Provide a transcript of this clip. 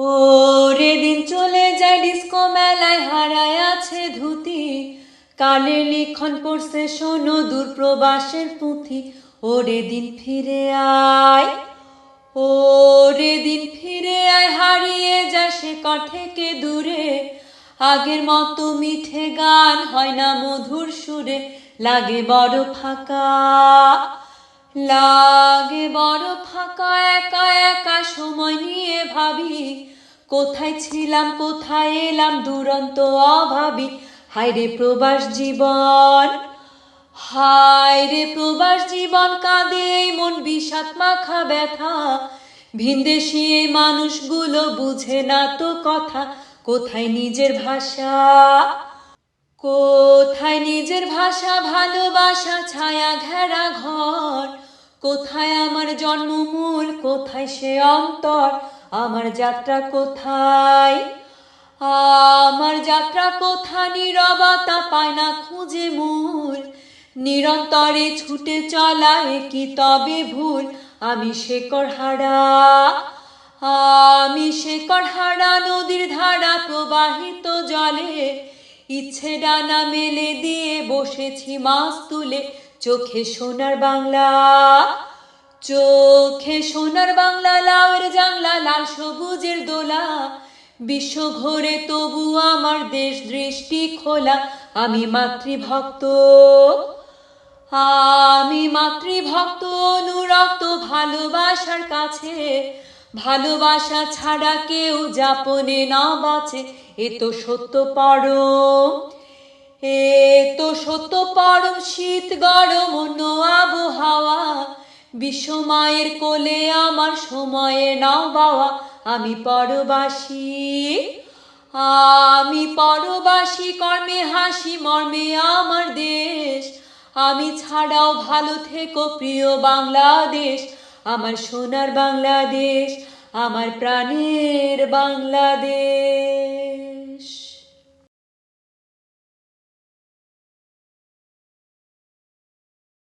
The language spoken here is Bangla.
ও রে দিন চলে যায় ডিস্কো মেলায়, হারায় আছে ধুতি। কালের লিখন পড়ছে শোনো দূর প্রবাসের পুঁথি। ও রে দিন ফিরে আয় ও রে দিন ফিরে আয়, হারিয়ে যায় সে থেকে দূরে। আগের মতো মিঠে গান হয় না মধুর সুরে, লাগে বড় ফাঁকা। লাগে বড় ফাঁকা, একা একা সময় নিয়ে ভাবি। কোথায় ছিলাম, কোথায় এলাম, দুরন্ত অভাবী। হায় রে প্রবাস জীবন হায় রে প্রবাস জীবন কাঁদে মন বিষাদ মাখা ব্যথা। ভিনদেশি এই মানুষগুলো বুঝে না তো কথা, কোথায় নিজের ভাষা? কোথায় নিজের ভাষা ভালোবাসা, ছায়া ঘেরা ঘর? কোথায় আমার জন্মমূল, কোথায় সে অন্তর? আমার যাত্রা কোথায়? আমার যাত্রা কোথা নীরবতা পায় না খুঁজে মূল। নিরন্তরে ছুটে চলা কি তবে ভুল। আমি শেকড় হারা, আমি শেকড় হারা, নদীর ধারা প্রবাহিত জলে। ইচ্ছে ডানা মেলে দিয়ে বসেছি মাছ তুলে। চোখে সোনার বাংলা, চোখে সোনার বাংলা, লাউয়ের জাংলা, লাল সবুজের দোলা। বিশ্ব ঘোরে তবু আমার দেশ দৃষ্টি খোলা। আমি মাতৃভক্ত আমি মাতৃভক্ত, অনুরক্ত, ভালোবাসার কাছে। ভালোবাসা ছাড়া কেউ যাপনে না বাঁচে। এ তো সত্য পরম, এ তো সত্য পরম শীত গরম অন্য আবহাওয়া। বিশ্বমায়ের কোলে আমার সময়ে নাও বাওয়া, আমি পরবাসী আমি পরবাসী, কর্মে হাসি, মর্মে আমার দেশ। আমি ছাড়াও ভালো থেকো, প্রিয় বাংলাদেশ, আমার সোনার বাংলাদেশ, আমার প্রাণের বাংলাদেশ।